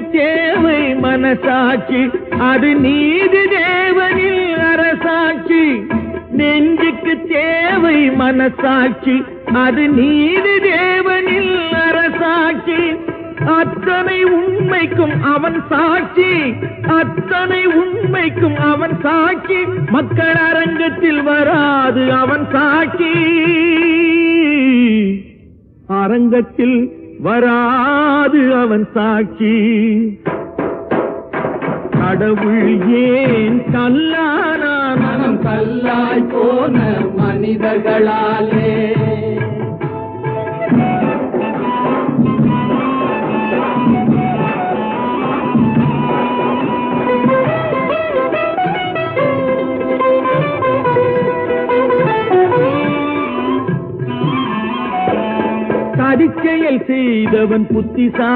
தேவை மனசாட்சி. அது நீதி தேவனில் அரசாட்சி. நெஞ்சுக்கு தேவை மனசாட்சி. அது நீதி தேவனில் அரசாட்சி. அத்தனை உண்மைக்கும் அவன் சாட்சி. அத்தனை உண்மைக்கும் அவன் சாட்சி. மக்கள் அரங்கத்தில் வராது அவன் சாட்சி. அரங்கத்தில் வராது அவன் சாட்சி. கடவுள் ஏன் கல்லானா மனம் கல்லாய் போன மனிதர்களாலே. சதிச்செயல் செய்தவன் புத்திசா